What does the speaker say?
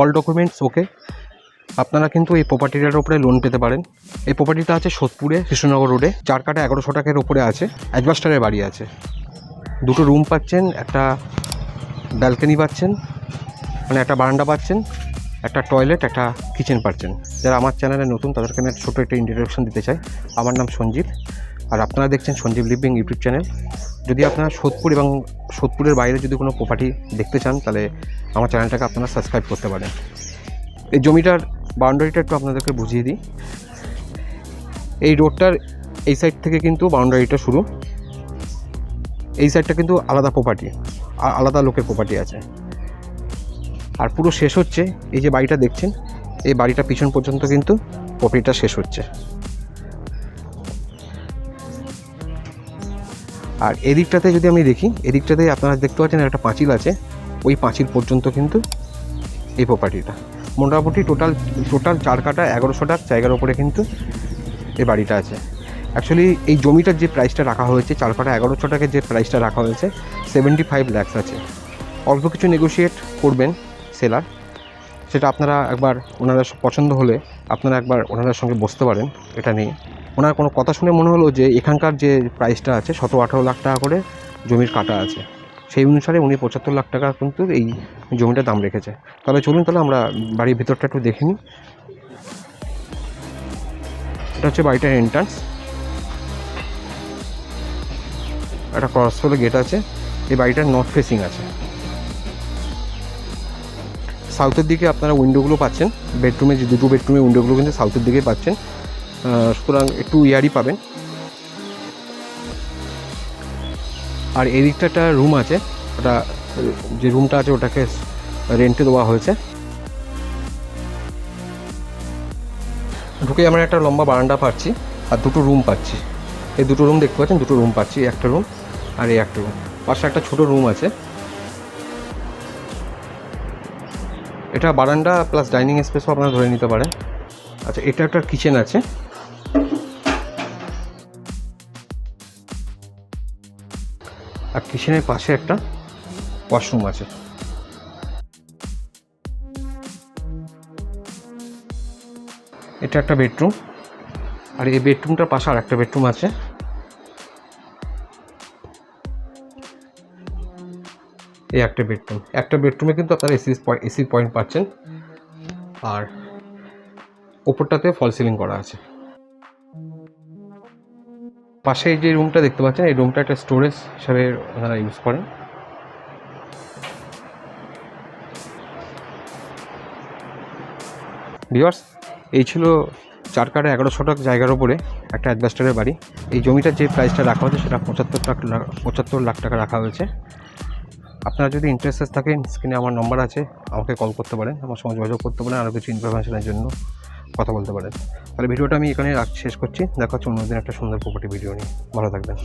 All documents ওকে আপনারা কিন্তু এই প্রপার্টিটার উপরে লোন পেতে পারেন। এই প্রপার্টিটা আছে সোদপুরে, কৃষ্ণনগর রোডে চার কাটা এগারোশো টাকার উপরে আছে। অ্যাডভাস্টারের বাড়ি আছে। দুটো রুম পাচ্ছেন, একটা ব্যালকনি পাচ্ছেন মানে একটা বারান্দা পাচ্ছেন, একটা টয়লেট একটা কিচেন পাচ্ছেন। যারা আমার চ্যানেলে নতুন, তাদেরকে আমি ছোটো একটা ইন্ট্রোডাকশন দিতে চাই। আমার নাম সঞ্জীব আর আপনারা দেখছেন সঞ্জীব লিভিং ইউটিউব চ্যানেল। যদি আপনারা সোদপুর এবং সোদপুরের বাইরে যদি কোনো প্রপার্টি দেখতে চান, তাহলে আমার চ্যানেলটাকে আপনারা সাবস্ক্রাইব করতে পারেন। এই জমিটার বাউন্ডারিটা একটু আপনাদেরকে বুঝিয়ে দিই। এই রোডটার এই সাইড থেকে কিন্তু বাউন্ডারিটা শুরু। এই সাইডটা কিন্তু আলাদা প্রপার্টি আলাদা লোকের প্রপার্টি আছে। আর পুরো শেষ হচ্ছে, এই যে বাড়িটা দেখছেন, এই বাড়িটা পিছন পর্যন্ত কিন্তু প্রপার্টিটা শেষ হচ্ছে। আর এদিকটাতে যদি আমি দেখি, এদিকটাতে আপনারা দেখতে পাচ্ছেন একটা পাঁচিল আছে। ওই পাঁচিল পর্যন্ত কিন্তু এই প্রপার্টিটা মোটামুটি টোটাল টোটাল চার কাটা এগারোশো টাকা জায়গার ওপরে কিন্তু এই বাড়িটা আছে। অ্যাকচুয়ালি এই জমিটার যে প্রাইসটা রাখা হয়েছে, চার কাটা এগারোশো টাকার যে প্রাইসটা রাখা হয়েছে সেভেন্টি ফাইভ ল্যাক্স আছে। অল্প কিছু নেগোশিয়েট করবেন সেলার সেটা আপনারা একবার ওনারা পছন্দ হলে আপনারা একবার ওনাদের সঙ্গে বসতে পারেন, এটা নিয়ে। ওনার কোনো কথা শুনে মনে হলো যে এখানকার যে প্রাইসটা আছে সতেরো আঠারো লাখ টাকা করে জমির কাটা আছে, সেই অনুসারে উনি পঁচাত্তর লাখ টাকা কিন্তু এই জমিটার দাম রেখেছে। তাহলে চলুন তাহলে আমরা বাড়ির ভিতরটা একটু দেখে নিই। এটা হচ্ছে বাড়িটার এন্ট্রান্স একটা ক্রস ফ্লোরে গেট আছে। এই বাড়িটার নর্থ ফেসিং আছে। সাউথের দিকে আপনারা উইন্ডোগুলো পাচ্ছেন। বেডরুমে যে দুটো বেডরুমে উইন্ডোগুলো কিন্তু সাউথের দিকে পাচ্ছেন। সুতরাং একটু ইয়ারই পাবেন। আর এই দিকটা একটা রুম আছে। ওটা, যে রুমটা আছে, ওটাকে রেন্টে দেওয়া হয়েছে। ঢুকে আমরা একটা লম্বা বারান্দা পাচ্ছি, আর দুটো রুম পাচ্ছি। এই দুটো রুম দেখতে পাচ্ছেন? দুটো রুম পাচ্ছি, একটা রুম আর এই একটা রুম পাশে একটা ছোট রুম আছে। এটা বারান্দা প্লাস ডাইনিং স্পেসও আপনারা ধরে নিতে পারেন। আচ্ছা এটা একটা কিচেন আছে। আর কিচেনের পাশে একটা ওয়াশরুম আছে। এটা একটা বেডরুম। আর এই বেডরুমটার পাশে আর একটা বেডরুম আছে। এই একটা বেডরুম। একটা বেডরুমে কিন্তু আপনারা এসি এসি পয়েন্ট পাচ্ছেন। আর ওপরটাতে ফল সিলিং করা আছে। পাশে যে রুমটা দেখতে পাচ্ছেন, এই রুমটা একটা স্টোরেজ হিসাবে ওনারা ইউজ করেন। ভিওয়ার্স এই ছিল চার কাটা এগারোশো টাকা জায়গার ওপরে একটা অ্যাডভাস্টারের বাড়ি। এই জমিটার যে প্রাইসটা রাখা হয়েছে, সেটা পঁচাত্তর টাকা পঁচাত্তর লাখ টাকা রাখা হয়েছে। আপনারা যদি ইন্টারেস্টেড থাকেন স্ক্রিনে আমার নম্বর আছে, আমাকে কল করতে পারেন, আমার সঙ্গে যোগাযোগ করতে পারেন আরও কিছু ইনফরমেশনের জন্য। কথা বলতে পারেন তাহলে ভিডিওটা আমি এখানে শেষ করছি। দেখা হচ্ছে অন্যদিন একটা সুন্দর প্রপার্টি ভিডিও নিয়ে। ভালো থাকবেন।